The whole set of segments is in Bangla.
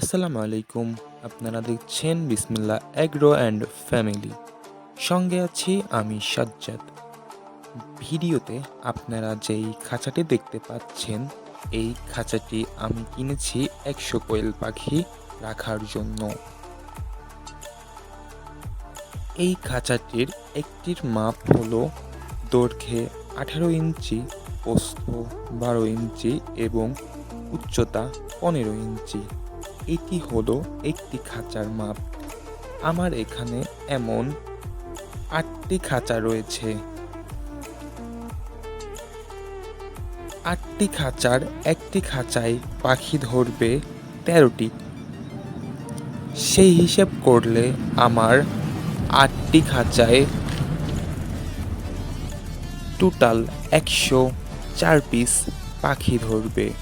আসসালামু আলাইকুম, আপনারা দেখছেন বিসমিল্লা অ্যাগ্রো অ্যান্ড ফ্যামিলি। সঙ্গে আছি আমি সাজ্জাদ। ভিডিওতে আপনারা যেই খাঁচাটি দেখতে পাচ্ছেন, এই খাঁচাটি আমি কিনেছি একশো কোয়েল পাখি রাখার জন্য। এই খাঁচাটির একটির মাপ হলো দৈর্ঘ্যে আঠারো ইঞ্চি পোস্ত বারো ইঞ্চি এবং উচ্চতা পনেরো ইঞ্চি। এটি হলো একটি খাঁচার মাপ। আমার এখানে এমন আটটি খাঁচা রয়েছে। আটটি খাঁচার একটি খাঁচায় পাখি ধরবে তেরোটি। সেই হিসেব করলে আমার আটটি খাঁচায় টোটাল একশো চার পিস পাখি ধরবে।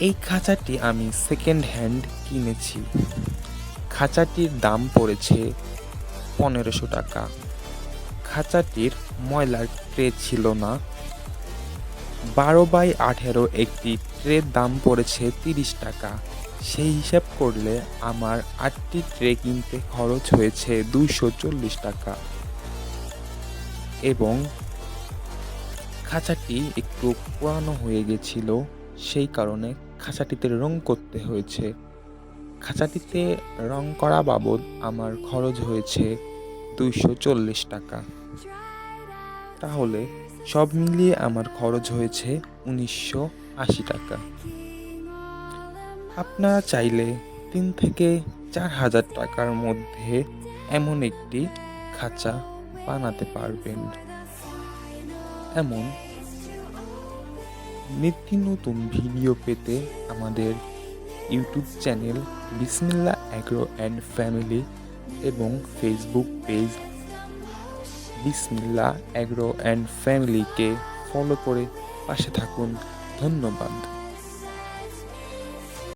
এই খাঁচাটি আমি সেকেন্ড হ্যান্ড কিনেছি। খাঁচাটির দাম পড়েছে পনেরোশো টাকা। খাঁচাটির ময়লার ট্রে ছিল না। বারো বাই আঠেরো একটি ট্রের দাম পড়েছে তিরিশ টাকা। সেই হিসাব করলে আমার আটটি ট্রে কিনতে খরচ হয়েছে দুইশো চল্লিশ টাকা। এবং খাঁচাটি একটু পুরানো হয়ে গেছিল, সেই কারণে খাঁচাটিতে রং করতে হয়েছে। খাঁচাটিতে রং করা বাবদ আমার খরচ হয়েছে দুইশো চল্লিশ টাকা। তাহলে সব মিলিয়ে আমার খরচ হয়েছে উনিশশো আশি টাকা। আপনারা চাইলে তিন থেকে চার হাজার টাকার মধ্যে এমন একটি খাঁচা বানাতে পারবেন। এমন নিত্য নতুন ভিডিও পেতে আমাদের YouTube channel Bismillah agro and family এবং Facebook page Bismillah agro and ফ্যামিলিকে ফলো করে পাশে থাকুন। ধন্যবাদ।